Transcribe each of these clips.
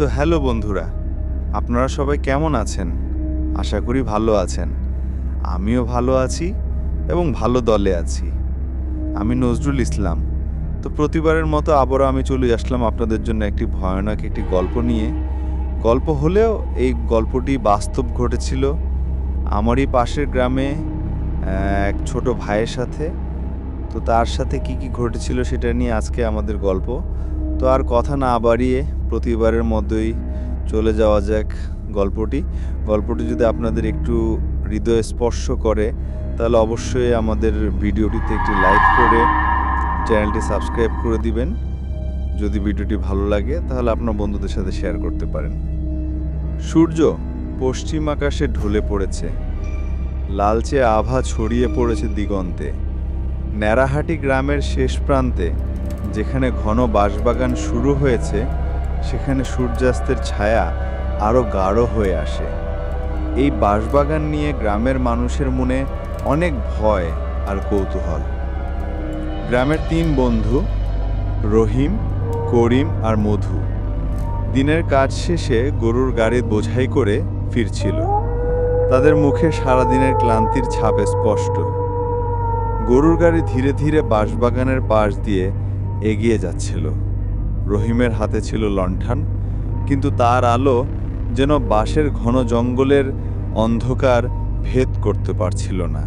তো হ্যালো বন্ধুরা, আপনারা সবাই কেমন আছেন? আশা করি ভালো আছেন। আমিও ভালো আছি এবং ভালো দলে আছি। আমি নজরুল ইসলাম। তো প্রতিবারের মতো আবারও আমি চলে আসলাম আপনাদের জন্য একটি ভয়ানক একটি গল্প নিয়ে। গল্প হলেও এই গল্পটি বাস্তব ঘটেছিল আমারই পাশের গ্রামে এক ছোট ভাইয়ের সাথে। তো তার সাথে কি কি ঘটেছিল সেটা নিয়ে আজকে আমাদের গল্প। তো আর কথা না বাড়িয়ে প্রতিবারের মতোই চলে যাওয়া যাক গল্পটি। গল্পটি যদি আপনাদের একটু হৃদয় স্পর্শ করে, তাহলে অবশ্যই আমাদের ভিডিওটিতে একটি লাইক করে চ্যানেলটি সাবস্ক্রাইব করে দিবেন। যদি ভিডিওটি ভালো লাগে, তাহলে আপনার বন্ধুদের সাথে শেয়ার করতে পারেন। সূর্য পশ্চিম আকাশে ঢলে পড়েছে। লালচে আভা ছড়িয়ে পড়েছে দিগন্তে। ন্যাড়াহাটি গ্রামের শেষ প্রান্তে, যেখানে ঘন বাঁশবাগান শুরু হয়েছে সেখানে সূর্যাস্তের ছায়া আরও গাঢ় হয়ে আসে। এই বাঁশবাগান নিয়ে গ্রামের মানুষের মনে অনেক ভয় আর কৌতূহল। গ্রামের তিন বন্ধু, রহিম, করিম আর মধু, দিনের কাজ শেষে গরুর গাড়ি বোঝাই করে ফিরছিল। তাদের মুখে সারাদিনের ক্লান্তির ছাপ স্পষ্ট। গরুর গাড়ি ধীরে ধীরে বাঁশবাগানের পাশ দিয়ে এগিয়ে যাচ্ছিল। রহিমের হাতে ছিল লণ্ঠন, কিন্তু তার আলো যেন বাঁশের ঘন জঙ্গলের অন্ধকার ভেদ করতে পারছিল না।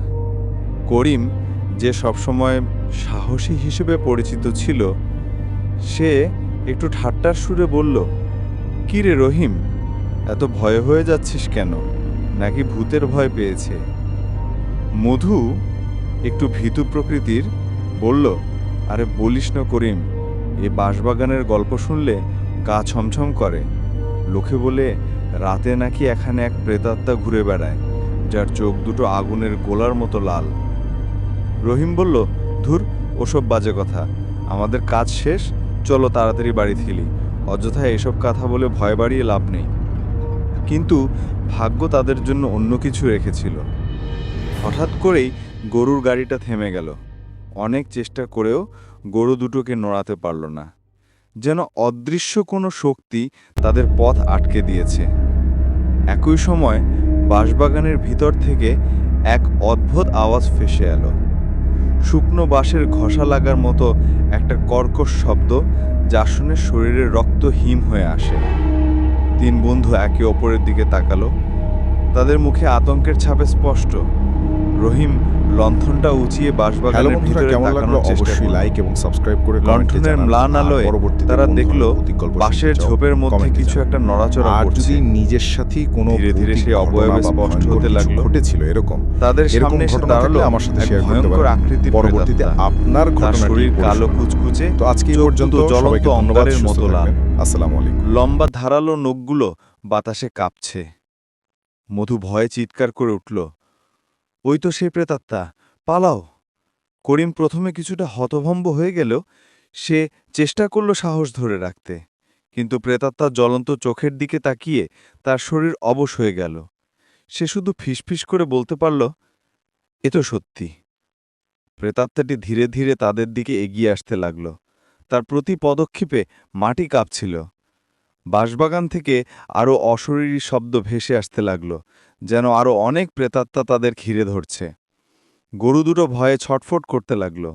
করিম যে সবসময় সাহসী হিসেবে পরিচিত ছিল, সে একটু ঠাট্টার সুরে বলল, "কি রে রহিম, এত ভয় হয়ে যাচ্ছিস কেন? নাকি ভূতের ভয় পেয়েছে? মধু একটু ভীতু প্রকৃতির বলল, আরে বলিস না করিম এ বাঁশবাগানের গল্প শুনলে গা ছমছম করে। লোকে বলে, রাতে নাকি এখানে এক প্রেতাত্মা ঘুরে বেড়ায়, যার চোখ দুটো আগুনের গোলার মতো লাল। রহিম বলল, ধুর, ওসব বাজে কথা। আমাদের কাজ শেষ, চলো তাড়াতাড়ি বাড়ি ফিরি। অযথা এসব কথা বলে ভয় বাড়িয়ে লাভ নেই। কিন্তু ভাগ্য তাদের জন্য অন্য কিছু রেখেছিল। হঠাৎ করেই গরুর গাড়িটা থেমে গেল। অনেক চেষ্টা করেও গরু দুটোকে নড়াতে পারল না। যেন অদৃশ্য কোনো শক্তি তাদের পথ আটকে দিয়েছে। একই সময় বাঁশবাগানের ভিতর থেকে এক অদ্ভুত আওয়াজ ফেসে এলো। শুকনো বাঁশের ঘষা লাগার মতো একটা কর্কশ শব্দ যা শুনে শরীরের রক্ত হিম হয়ে আসে। তিন বন্ধু একে অপরের দিকে তাকালো। তাদের মুখে আতঙ্কের ছাপে স্পষ্ট। রহিম লণ্ঠনটা উঁচিয়ে হ্যালো বাঁশবাগানের ভিতরে তাকানোর চেষ্টা অবশ্যই লাইক এবং সাবস্ক্রাইব করে কমেন্টে লণ্ঠনের। ম্লান আলোয় তারা দেখল বাঁশের ঝোপের মধ্যে কিছু একটা নড়াচড়া করছে। যদি নিজের সাথেই কোনো ধীরে ধীরে সেই ঘটনা অবয়বে স্পষ্ট হতে লাগল। ঘটেছিল এরকম তাদের সামনে এসে দাঁড়াল আমার সাথে শেয়ার করতে পারেন। আকৃতির পরবর্তীতে আপনার তার ঘটনাটি শরীর কালো। কুচকুচে তো আজকে এই পর্যন্ত জ্বলন্ত অন্ধকারের মতো লাল। আসসালামু আলাইকুম। লম্বা ধারালো নখগুলো বাতাসে কাঁপছে। মধু ভয়ে চিৎকার করে উঠল। ওই তো সে প্রেতাত্মা, পালাও। করিম প্রথমে কিছুটা হতভম্ব হয়ে গেল, সে চেষ্টা করল সাহস ধরে রাখতে, কিন্তু প্রেতাত্মার জ্বলন্ত চোখের দিকে তাকিয়ে তার শরীর অবশ হয়ে গেল। সে শুধু ফিসফিস করে বলতে পারল, এ তো সত্যি। প্রেতাত্মাটি ধীরে ধীরে তাদের দিকে এগিয়ে আসতে লাগল। তার প্রতি পদক্ষেপে মাটি কাঁপছিল। বাঁশবাগান থেকে আরও অশরীরী শব্দ ভেসে আসতে লাগল, যেন আরও অনেক প্রেতাত্মা তাদের ঘিরে ধরছে। গরু দুটো ভয়ে ছটফট করতে লাগল।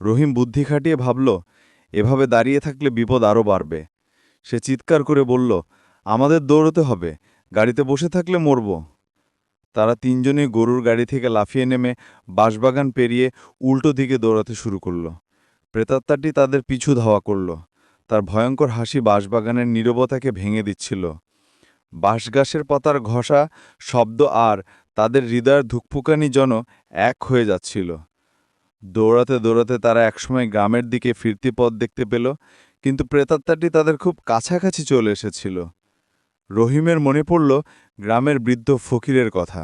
রহিম বুদ্ধি খাটিয়ে ভাবল, এভাবে দাঁড়িয়ে থাকলে বিপদ আরও বাড়বে। সে চিৎকার করে বলল, আমাদের দৌড়তে হবে, গাড়িতে বসে থাকলে মরব। তারা তিনজনই গরুর গাড়ি থেকে লাফিয়ে নেমে বাঁশবাগান পেরিয়ে উল্টো দিকে দৌড়াতে শুরু করল। প্রেতাত্মাটি তাদের পিছু ধাওয়া করল। তার ভয়ঙ্কর হাসি বাঁশবাগানের নীরবতাকে ভেঙে দিচ্ছিল। বাঁশগাছের পাতার ঘষা, শব্দ আর তাদের হৃদয়ের ধুকপুকানি যেন এক হয়ে যাচ্ছিল। দৌড়াতে দৌড়াতে তারা একসময় গ্রামের দিকে ফিরতি পথ দেখতে পেল, কিন্তু প্রেতাত্মাটি তাদের খুব কাছাকাছি চলে এসেছিল। রহিমের মনে পড়ল গ্রামের বৃদ্ধ ফকিরের কথা।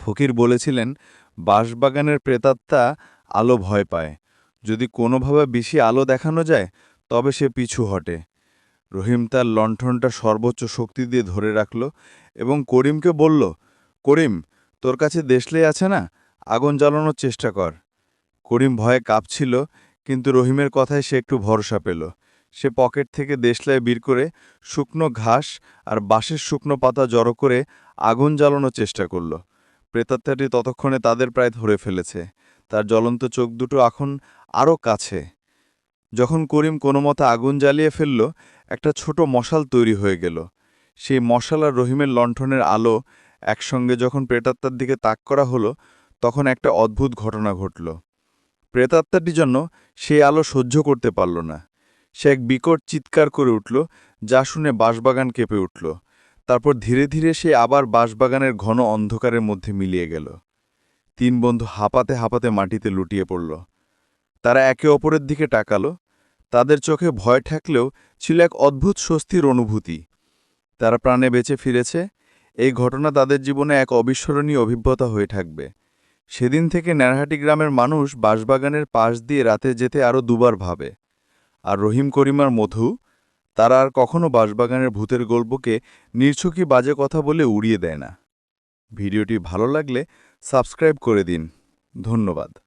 ফকির বলেছিলেন, বাঁশবাগানের প্রেতাত্মা আলো ভয় পায়। যদি কোনোভাবে বেশি আলো দেখানো যায় তবে সে পিছু হটে। রহিম তার লণ্ঠনটা সর্বোচ্চ শক্তি দিয়ে ধরে রাখল এবং করিমকে বলল, করিম, তোর কাছে দেশলে আছে না? আগুন জ্বালানোর চেষ্টা কর। করিম ভয়ে কাঁপছিল, কিন্তু রহিমের কথায় সে একটু ভরসা পেল। সে পকেট থেকে দেশলায় বের করে শুকনো ঘাস আর বাঁশের শুকনো পাতা জড়ো করে আগুন জ্বালানোর চেষ্টা করল। প্রেতাত্মাটি ততক্ষণে তাদের প্রায় ধরে ফেলেছে। তার জ্বলন্ত চোখ দুটো এখন আরও কাছে। যখন করিম কোনো মতে আগুন জ্বালিয়ে ফেলল, একটা ছোট মশাল তৈরি হয়ে গেল। সেই মশাল আর রহিমের লণ্ঠনের আলো একসঙ্গে যখন প্রেতাত্মার দিকে তাক করা হলো, তখন একটা অদ্ভুত ঘটনা ঘটল। প্রেতাত্মাটির জন্য সেই আলো সহ্য করতে পারল না। সে এক বিকট চিৎকার করে উঠল, যা শুনে বাঁশবাগান কেঁপে উঠল। তারপর ধীরে ধীরে সে আবার বাঁশবাগানের ঘন অন্ধকারের মধ্যে মিলিয়ে গেল। তিন বন্ধু হাঁপাতে হাঁপাতে মাটিতে লুটিয়ে পড়ল। তারা একে অপরের দিকে টাকালো তাদের চোখে ভয় ঠেকলেও ছিল এক অদ্ভুত স্বস্তির অনুভূতি। তারা প্রাণে বেঁচে ফিরেছে। এই ঘটনা তাদের জীবনে এক অবিস্মরণীয় অভিজ্ঞতা হয়ে থাকবে। সেদিন থেকে ন্যারহাটি গ্রামের মানুষ বাঁশবাগানের পাশ দিয়ে রাতে যেতে আরও দুবার ভাবে। আর রহিম করিমার মধু? তারা আর কখনও বাঁশবাগানের ভূতের গল্পকে নির্ছকি বাজে কথা বলে উড়িয়ে দেয় না। ভিডিওটি ভালো লাগলে সাবস্ক্রাইব করে দিন। ধন্যবাদ।